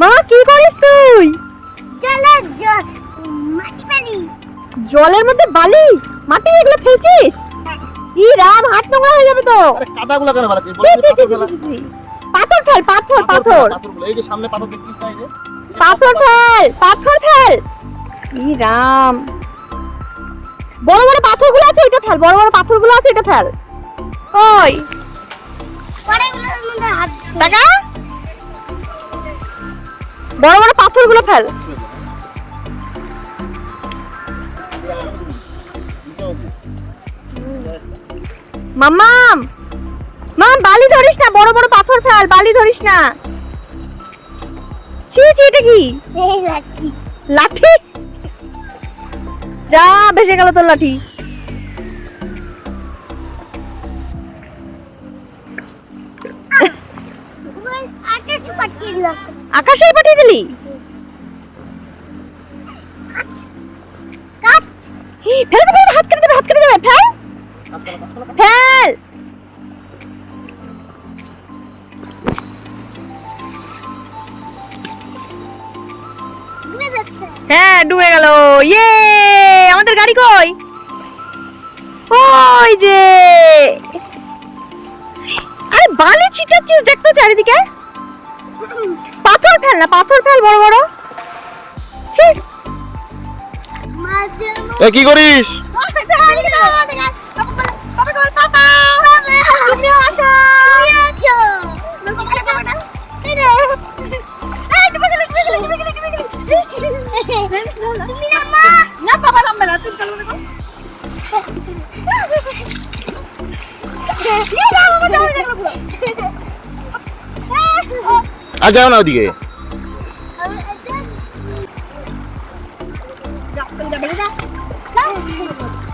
মামা কি করিস তুই? জলের জল মাটি পানি জলের মধ্যে বালি? মাটি এগুলো ফেলছিস? ই রাম হাত নোংরা হয়ে যাবে তো। আরে কাদাগুলো কেন ছি, পাথর ফেল। পাথর পাথর এই যে সামনে পাথর দেখছিস না এই যে? পাথর ফেল। পাথর ফেল। ই রাম। বড় বড় পাথরগুলো আছে ওইটা ফেল। বড় বড় পাথরগুলো আছে এটা ফেল। ওই। পরে ওগুলোর মধ্যে হাত টাকা? বড় বড় পাথরগুলো ফেল। মাম্মাম মাম বালি ধরিস না বড় বড় পাথর ফেল বালি ধরিস না। ছি ছি এটা কি? লাঠি? যা ভেসে গেল তোর লাঠি। দিলাম। আকাশে পাঠিয়ে দিলি? ফেলে দে, হাত কেটে দেবে হাত কেটে দেবে ফেল। ফেল। হ্যাঁ ডুবে গেল। ইয়ে আমাদের গাড়ি কই? ওই যে। আরে বালি ছিটাচ্ছিস দেখ তো চারিদিকে। ফেল না পাথর ফেল বড় বড়। ছি। এ কি করিস? তুমি নামা না বাবা নামবে না তুই চলো দেখো